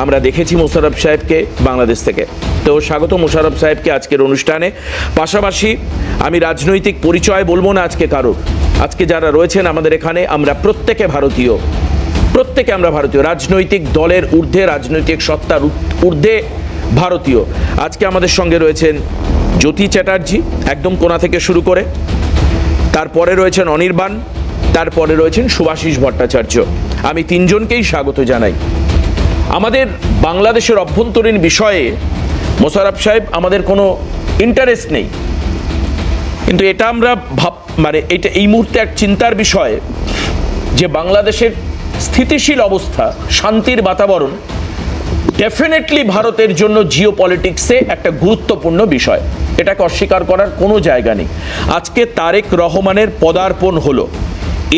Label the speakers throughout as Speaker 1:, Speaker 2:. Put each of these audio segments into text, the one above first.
Speaker 1: আমরা দেখেছি মোশাররফ সাহেবকে বাংলাদেশ থেকে। তো স্বাগত মোশারফ সাহেবকে আজকের অনুষ্ঠানে। পাশাপাশি আমি রাজনৈতিক পরিচয় বলব না আজকে কারোর। আজকে যারা রয়েছেন আমাদের এখানে, আমরা প্রত্যেকে ভারতীয়। প্রত্যেকে আমরা ভারতীয়। রাজনৈতিক দলের ঊর্ধ্বে, রাজনৈতিক সত্তার ঊর- ঊর্ধ্বে ভারতীয়। আজকে আমাদের সঙ্গে রয়েছেন জ্যোতি চ্যাটার্জি, একদম কোনা থেকে শুরু করে। তারপরে রয়েছেন অনির্বাণ, তারপরে রয়েছেন সুভাষিস ভট্টাচার্য। আমি তিনজনকেই স্বাগত জানাই। আমাদের বাংলাদেশের অভ্যন্তরীণ বিষয়ে মোশারফ সাহেব, আমাদের কোনো ইন্টারেস্ট নেই। কিন্তু এটা আমরা ভাব মানে এটা এই মুহূর্তে এক চিন্তার বিষয় যে বাংলাদেশের স্থিতিশীল অবস্থা, শান্তির বাতাবরণ ডেফিনেটলি ভারতের জন্য জিও পলিটিক্সে একটা গুরুত্বপূর্ণ বিষয়। এটাকে অস্বীকার করার কোনো জায়গা নেই। আজকে তারেক রহমানের পদার্পণ হলো।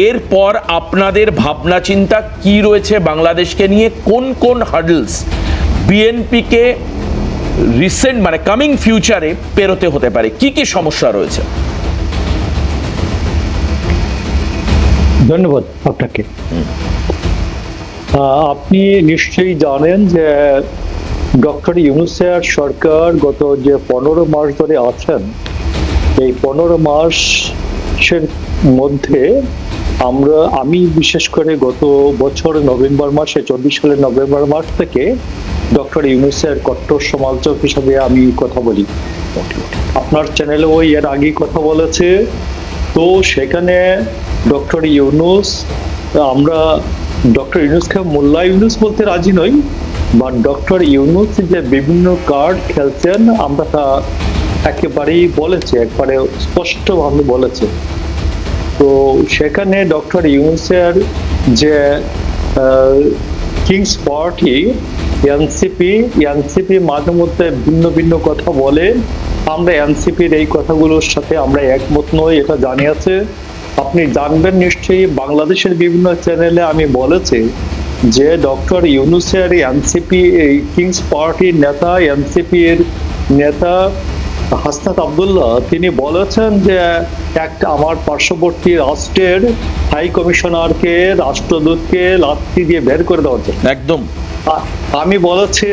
Speaker 1: এরপর আপনাদের ভাবনা চিন্তা কি রয়েছে বাংলাদেশকে নিয়ে? কোন কোন হার্ডলস বিএনপিকে রিসেন্ট মানে কামিং ফিউচারে পেরোতে হতে পারে? কি কি সমস্যা রয়েছে?
Speaker 2: ধন্যবাদ আপনাকে। আপনি নিশ্চয়ই জানেন যে ডক্টর ইউনুসের সরকার গত যে পনেরো মাস ধরে আছেন, এই পনেরো মাসের মধ্যে আমরা, আমি বিশেষ করে গত বছর নভেম্বর মাসে, চব্বিশ সালের নভেম্বর মাস থেকে ডক্টর ইউনুসের কট্টর সমালোচক হিসাবে আমি কথা বলি। আপনার চ্যানেলে ওই এর আগে কথা বলেছে। তো সেখানে ডক্টর ইউনুস, আমরা ডক্টর ইউনুসকে মোল্লা ইউনুস বলতে রাজি নই বা ডক্টর ইউনুস যে বিভিন্ন কার্ড খেলছেন, আমরা তা একেবারেই বলেছে, একবারে স্পষ্টভাবে বলেছে। তো সেখানে ডক্টর ইউনুসের যে কিংস পার্টি এনসিপি এনসিপি মাঝে মধ্যে ভিন্ন ভিন্ন কথা বলে। আমরা এনসিপির এই কথাগুলোর সাথে আমরা একমত নই, এটা জানিয়েছে আপনি জানবেন নিশ্চয়ই, বাংলাদেশের বিভিন্ন চ্যানেলে আমি বলেছি যে, ডক্টর ইউনুসের এনসিপি এই কিংস পার্টির নেতা এনসিপির নেতা হাসনাত আবদুল্লাহ তিনি বলেছেন যে একটা আমার পার্শ্ববর্তী রাষ্ট্রের হাই কমিশনারকে রাষ্ট্রদূতকে লাথি দিয়ে বের করে দেওয়ার জন্য।
Speaker 1: একদম।
Speaker 2: আমি বলেছি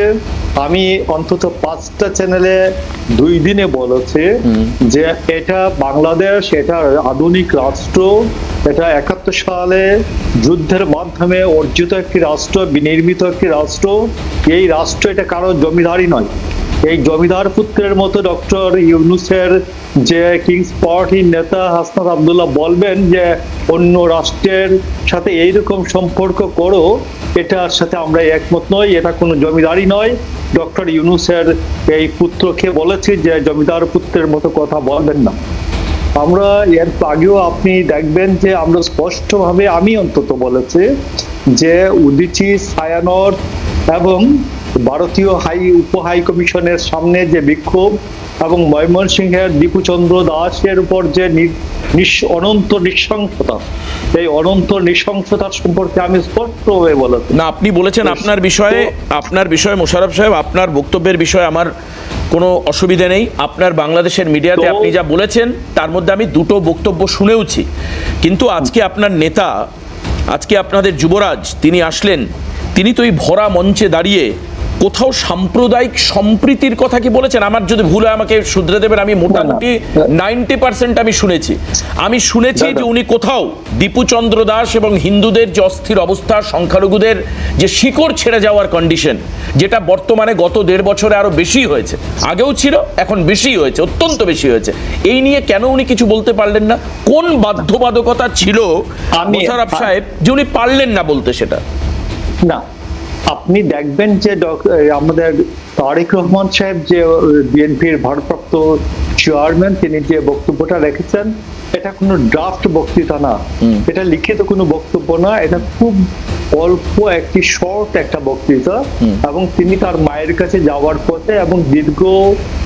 Speaker 2: আমি অন্তত পাঁচটা চ্যানেলে দুই দিনে বলেছি যে এটা বাংলাদেশ এটা আধুনিক রাষ্ট্র এটা একাত্তর সালে যুদ্ধের মাধ্যমে অর্জিত একটি রাষ্ট্র বিনির্মিত একটি রাষ্ট্র। এই রাষ্ট্র এটা কারও জমিদারি নয়। এই জমিদার পুত্রের মতো ডক্টর ইউনুসের যে কিংস পার্টির নেতা হাসনাত আবদুল্লাহ বলবেন যে, অন্য রাষ্ট্রের সাথে এইরকম সম্পর্ক করো, এটার সাথে আমরা একমত নই, এটা কোনো জমিদারি নয়। ডক্টর ইউনুসের এই পুত্রকে বলেছি যে, জমিদার পুত্রের মতো কথা বলবেন না। আমরা এর আগেও আপনি দেখবেন যে, আমরা স্পষ্টভাবে, আমি অন্তত বলেছি যে, উদিচি, সায়ানর এবং ভারতীয় হাই উপ হাই কমিশনের সামনে যে বিক্ষোভ এবং ময়মনসিংহের দীপুচন্দ্র দাসের উপর যে নি- অনন্ত নৃশংসতা এই অনন্ত নৃশংসতার সম্পর্কে আমি স্পষ্টভাবে বলেছি
Speaker 1: না আপনি বলেছেন আপনার বিষয়ে আপনার বিষয়ে মোশাররফ সাহেব আপনার বক্তব্যের বিষয়ে আমার কোনো অসুবিধে নেই। আপনার বাংলাদেশের মিডিয়াতে আপনি যা বলেছেন তার মধ্যে আমি দুটো বক্তব্য শুনেওছি। কিন্তু আজকে আপনার নেতা আজকে আপনাদের যুবরাজ তিনি আসলেন তিনি তো এই ভরা মঞ্চে দাঁড়িয়ে কোথাও সাম্প্রদায়িক সম্প্রীতির কথা কি বলেছেন? আমার যদি ভুল হয় আমাকে শুধরে দেবেন আমি মোটামুটি নাইনটি পার্সেন্ট আমি শুনেছি। আমি শুনেছি। যে উনি কোথাও দীপুচন্দ্র দাস এবং হিন্দুদের যে অস্থির অবস্থা সংখ্যালঘুদের যে শিকড় ছেড়ে যাওয়ার কন্ডিশন যেটা বর্তমানে গত দেড় বছরে আরও বেশি হয়েছে। আগেও ছিল এখন বেশি হয়েছে অত্যন্ত বেশি হয়েছে। এই নিয়ে কেন উনি কিছু বলতে পারলেন না? কোন বাধ্যবাধকতা ছিল মোশাররফ সাহেব যে উনি পারলেন না বলতে সেটা?
Speaker 2: না। আপনি দেখবেন যে আমাদের তারেক রহমান সাহেব যে বিএনপির ভারপ্রাপ্ত চেয়ারম্যান তিনি যে বক্তব্যটা রেখেছেন এটা কোনো ড্রাফট বক্তৃতা না। এটা লিখিত কোনো বক্তব্য না। এটা খুব অল্প একটি শর্ট একটা বক্তৃতা। এবং তিনি তার মায়ের কাছে যাওয়ার পথে এবং দীর্ঘ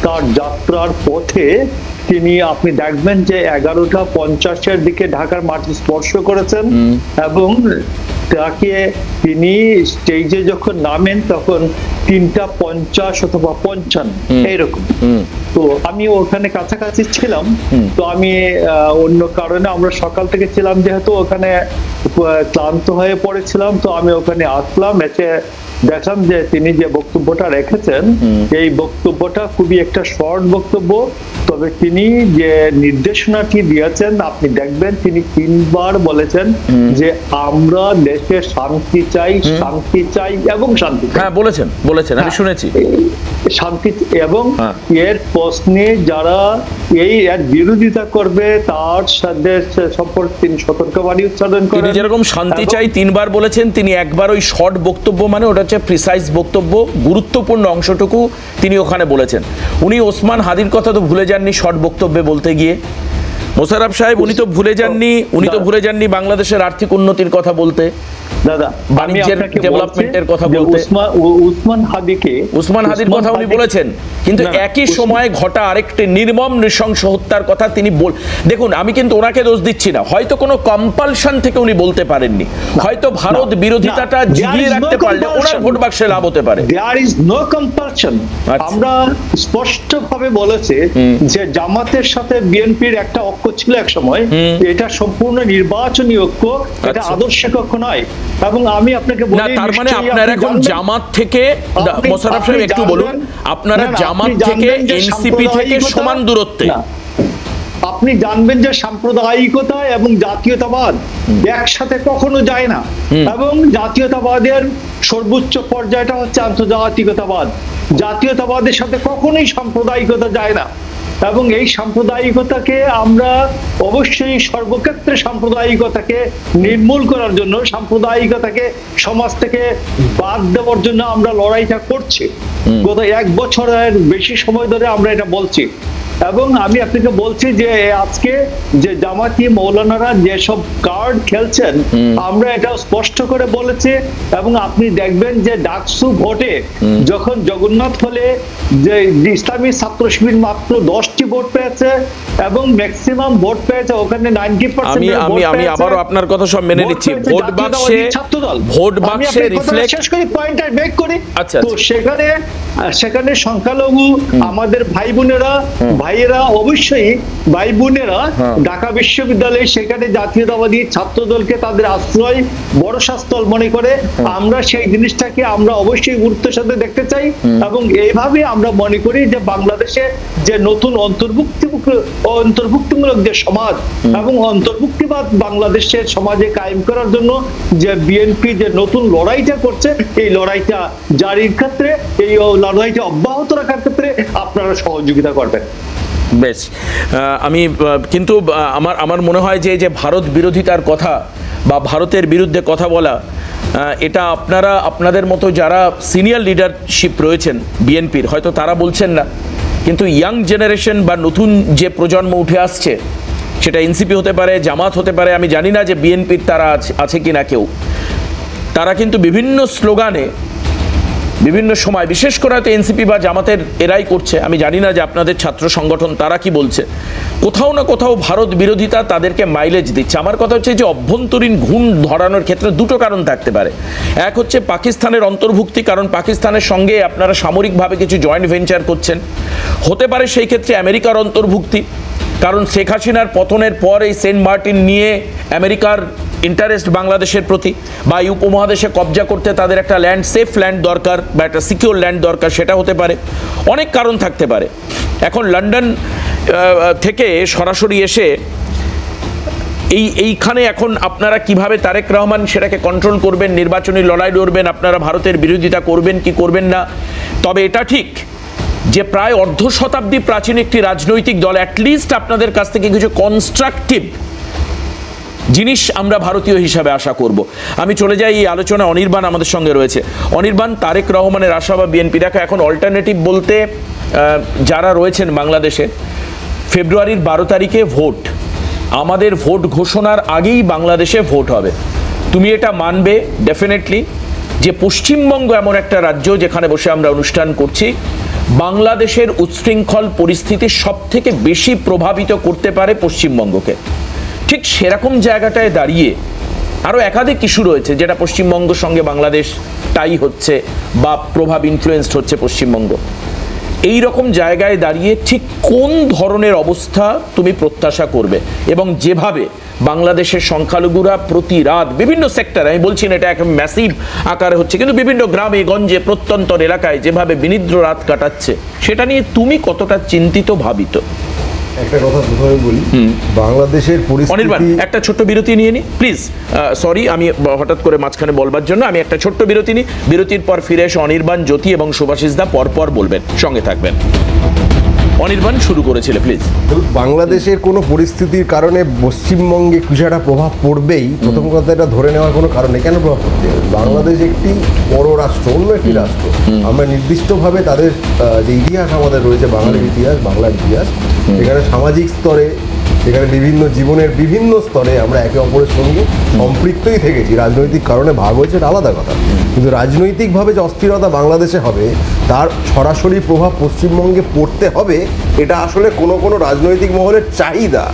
Speaker 2: তার যাত্রার পথে তিনি আপনি দেখবেন যে এগারোটা পঞ্চাশের দিকে ঢাকার মাটি স্পর্শ করেছেন এবং তাকে তিনি স্টেজে যখন নামেন তখন তিনটা পঞ্চাশ অথবা পঞ্চান্ন এইরকম। তো আমি ওখানে কাছাকাছি ছিলাম তো আমি আহ, অন্য কারণে আমরা সকাল থেকে ছিলাম যেহেতু ওখানে ক্লান্ত হয়ে পড়েছিলাম তো আমি ওখানে আসলাম এসে দেখলাম যে তিনি যে বক্তব্যটা রেখেছেন এই বক্তব্যটা খুবই একটা শর্ট বক্তব্য তবে তিনি যে নির্দেশনাটি দিয়েছেন আপনি দেখবেন তিনি তিনবার বলেছেন যে আমরা দেশে শান্তি চাই শান্তি চাই এবং শান্তি
Speaker 1: হ্যাঁ বলেছেন বলেছেন আমি শুনেছি।
Speaker 2: শান্তি এবং
Speaker 1: হ্যাঁ।
Speaker 2: এর প্রশ্নে যারা এই এর বিরোধিতা করবে তার সাথে সম্পর্কে তিনি সতর্কবাণী উচ্চারণ
Speaker 1: তিনি
Speaker 2: করেন
Speaker 1: যেরকম শান্তি চাই তিনবার বলেছেন তিনি একবার ওই শর্ট বক্তব্য মানে ওটা হচ্ছে প্রিসাইজ বক্তব্য গুরুত্বপূর্ণ অংশটুকু তিনি ওখানে বলেছেন। উনি ওসমান হাদির কথা তো ভুলে যাননি শর্ট বক্তব্যে বলতে গিয়ে। মোশাররফ সাহেব উনি তো ভুলে যাননি উনি তো ভুলে যাননি বাংলাদেশের আর্থিক উন্নতির কথা বলতে।
Speaker 2: দাদা
Speaker 1: বাণিজ্যের
Speaker 2: আপনাকে
Speaker 1: কথা বলতে।
Speaker 2: উসমান হাদিকে
Speaker 1: উসমান হাদির কথা উনি বলেছেন কিন্তু একই সময়ে ঘটা আরেকটি নির্মম নৃশংস হত্যার কথা তিনি বল দেখুন আমি কিন্তু ওনাকে দোষ দিচ্ছি না। হয়তো কোনো কম্পালশন থেকে উনি বলতে পারেননি। হয়তো ভারত বিরোধিতাটা জিগিয়ে রাখতে পারলে ওনার ভোট বাক্সে লাভ হতে পারে।
Speaker 2: There is no compulsion. আমরা স্পষ্ট ভাবে বলেছে যে জামাতের সাথে বিএনপির একটা ঐক্য ছিল এক সময়। এটা সম্পূর্ণ নির্বাচনী ঐক্য এটা
Speaker 1: আচ্ছা।
Speaker 2: আদর্শিক ঐক্য নয়। এবং আমি আপনাকে বলি
Speaker 1: তার মানে আপনার
Speaker 2: আপনি
Speaker 1: এখন জামাত থেকে মোশাররফ সাহেব একটু বলুন আপনারা জামাত থেকে এনসিপি থেকে সমান দূরত্বে।
Speaker 2: আপনি জানবেন যে সাম্প্রদায়িকতা এবং জাতীয়তাবাদ একসাথে কখনো যায় না। এবং জাতীয়তাবাদের সর্বোচ্চ পর্যায়টা হচ্ছে আন্তর্জাতিকতাবাদ। জাতীয়তাবাদের সাথে কখনোই সাম্প্রদায়িকতা যায় না। এবং এই সাম্প্রদায়িকতাকে আমরা অবশ্যই সর্বক্ষেত্রে সাম্প্রদায়িকতাকে নির্মূল করার জন্য সাম্প্রদায়িকতাকে সমাজ থেকে বাদ দেওয়ার জন্য আমরা লড়াইটা করছি। গত এক বছরের বেশি সময় ধরে আমরা এটা বলছি। এবং আমি আপনাকে বলছি যে আজকে যে জামাতি মৌলানারা যেসব কার্ড খেলছেন আমরা এটা স্পষ্ট করে বলেছি এবং আপনি দেখবেন যে ডাকসু ভোটে যখন জগন্নাথ হলে যে ইসলামী ছাত্র শিবির মাত্র দশটি ভোট পেয়েছে এবং ম্যাক্সিমাম ভোট পেয়েছে ওখানে নাইনটি
Speaker 1: আমি আমি আমি আবারও আপনার কথা সব মেনে নিচ্ছি। ভোট বাক্সে ভোট বাক্সে রিফ্লেক্ট
Speaker 2: শেষ করি পয়েন্টটা বেক করি।
Speaker 1: আচ্ছা,
Speaker 2: তো
Speaker 1: আচ্ছা।
Speaker 2: সেখানে সেখানে সংখ্যালঘু আমাদের ভাই বোনেরা ভাইয়েরা অবশ্যই ভাই বোনেরা
Speaker 1: হ্যাঁ।
Speaker 2: ঢাকা বিশ্ববিদ্যালয়ে সেখানে জাতীয়তাবাদী ছাত্র দলকে তাদের আশ্রয় ভরসা স্থল মনে করে আমরা সেই জিনিসটাকে আমরা অবশ্যই গুরুত্বের সাথে দেখতে চাই এবং এইভাবে আমরা মনে করি যে বাংলাদেশে যে নতুন অন্তর্ভুক্তি অন্তর্ভুক্তিমূলক যে সমাজ এবং অন্তর্ভুক্তিবাদ বাংলাদেশের সমাজে কায়েম করার জন্য যে বিএনপি যে নতুন লড়াইটা করছে এই লড়াইটা জারির ক্ষেত্রে এই লড়াইটা অব্যাহত রাখার ক্ষেত্রে আপনারা সহযোগিতা করবেন।
Speaker 1: বেশ। আমি কিন্তু আমার আমার মনে হয় যে যে ভারত বিরোধিতার কথা বা ভারতের বিরুদ্ধে কথা বলা এটা আপনারা, আপনাদের মতো যারা সিনিয়র লিডারশিপ রয়েছেন বিএনপির হয়তো তারা বলছেন না। কিন্তু ইয়াং জেনারেশন বা নতুন যে প্রজন্ম উঠে আসছে, সেটা এনসিপি হতে পারে, জামাত হতে পারে, আমি জানি না যে বিএনপির তারা আছে কি না কেউ। তারা কিন্তু বিভিন্ন স্লোগানে বিভিন্ন সময়, বিশেষ করে হয়তো এনসিপি বা জামাতের এরাই করছে। আমি জানি না যে আপনাদের ছাত্র সংগঠন তারা কি বলছে। কোথাও না কোথাও ভারত বিরোধিতা তাদেরকে মাইলেজ দিচ্ছে। আমার কথা হচ্ছে যে অভ্যন্তরীণ ঘুণ ধরানোর ক্ষেত্রে দুটো কারণ থাকতে পারে। এক হচ্ছে পাকিস্তানের অন্তর্ভুক্তি, কারণ পাকিস্তানের সঙ্গে আপনারা সামরিকভাবে কিছু জয়েন্ট ভেঞ্চার করছেন। হতে পারে সেই ক্ষেত্রে আমেরিকার অন্তর্ভুক্তি, কারণ শেখ হাসিনার পতনের পর এই সেন্ট মার্টিন নিয়ে আমেরিকার ইন্টারেস্ট বাংলাদেশের প্রতি বা এই উপমহাদেশে কবজা করতে তাদের একটা ল্যান্ড সেফ ল্যান্ড দরকার বা একটা সিকিউর ল্যান্ড দরকার, সেটা হতে পারে। অনেক কারণ থাকতে পারে। এখন লন্ডন থেকে সরাসরি এসে এই, এইখানে এখন আপনারা কীভাবে তারেক রহমান সেটাকে কন্ট্রোল করবেন, নির্বাচনী লড়াই লড়বেন, আপনারা ভারতের বিরোধিতা করবেন, কি করবেন না? তবে এটা ঠিক যে প্রায় অর্ধ শতাব্দী প্রাচীন একটি রাজনৈতিক দল অ্যাটলিস্ট আপনাদের কাছ থেকে কিছু কনস্ট্রাকটিভ জিনিস আমরা ভারতীয় হিসাবে আশা করব। আমি চলে যাই, এই আলোচনা অনির্বাণ আমাদের সঙ্গে রয়েছে। অনির্বাণ, তারেক রহমানের আশা বা বিএনপি দেখো, এখন অল্টারনেটিভ বলতে যারা রয়েছেন বাংলাদেশে, ফেব্রুয়ারির বারো তারিখে ভোট। আমাদের ভোট ঘোষণার আগেই বাংলাদেশে ভোট হবে। তুমি এটা মানবে ডেফিনেটলি যে পশ্চিমবঙ্গ এমন একটা রাজ্য যেখানে বসে আমরা অনুষ্ঠান করছি, বাংলাদেশের উচ্ছৃঙ্খল পরিস্থিতি সব থেকে বেশি প্রভাবিত করতে পারে পশ্চিমবঙ্গকে। ঠিক সেরকম জায়গাটায় দাঁড়িয়ে আরও একাধিক ইস্যু রয়েছে যেটা পশ্চিমবঙ্গের সঙ্গে বাংলাদেশ টাই হচ্ছে বা প্রভাব ইনফ্লুয়েসড হচ্ছে পশ্চিমবঙ্গ। এই রকম জায়গায় দাঁড়িয়ে ঠিক কোন ধরনের অবস্থা তুমি প্রত্যাশা করবে? এবং যেভাবে বাংলাদেশের সংখ্যালঘুরা প্রতি রাত বিভিন্ন সেক্টর আমি বলছি না এটা এক ম্যাসিভ আকারে হচ্ছে, কিন্তু বিভিন্ন গ্রামে, গঞ্জে, প্রত্যন্তর এলাকায় যেভাবে বিনিদ্র রাত কাটাচ্ছে, সেটা নিয়ে তুমি কতটা চিন্তিত, ভাবিত?
Speaker 3: একটা কথা প্রথমে বলি। বাংলাদেশের
Speaker 1: অনির্বাণ
Speaker 3: পরিস্থিতি
Speaker 1: একটা ছোট্ট বিরতি নিয়ে নি প্লিজ সরি আমি হঠাৎ করে মাঝখানে বলবার জন্য আমি একটা ছোট্ট বিরতি নিই বিরতির পর ফিরে এসে অনির্বাণ জ্যোতি এবং সুভাষিস দা পর পর বলবেন। সঙ্গে থাকবেন। অনির্বাণ শুরু করেছিল প্লিজ
Speaker 3: বাংলাদেশের কোনো পরিস্থিতির কারণে পশ্চিমবঙ্গে কিছু একটা প্রভাব পড়বেই প্রথম কথা এটা ধরে নেওয়ার কোনো কারণে কেন প্রভাব পড়তে? বাংলাদেশ একটি বড় রাষ্ট্র অন্য একটি রাষ্ট্র। আমরা নির্দিষ্টভাবে তাদের যে ইতিহাস আমাদের রয়েছে বাঙালির ইতিহাস বাংলার ইতিহাস এখানে সামাজিক স্তরে সেখানে বিভিন্ন জীবনের বিভিন্ন স্তরে আমরা একে অপরের সঙ্গে সম্পৃক্তই থেকেছি। রাজনৈতিক কারণে ভাগ হয়েছে এটা আলাদা কথা। কিন্তু রাজনৈতিকভাবে যে অস্থিরতা বাংলাদেশে হবে, তার সরাসরি প্রভাব পশ্চিমবঙ্গে পড়তে হবে, এটা আসলে কোনো কোনো রাজনৈতিক মহলের চাহিদা।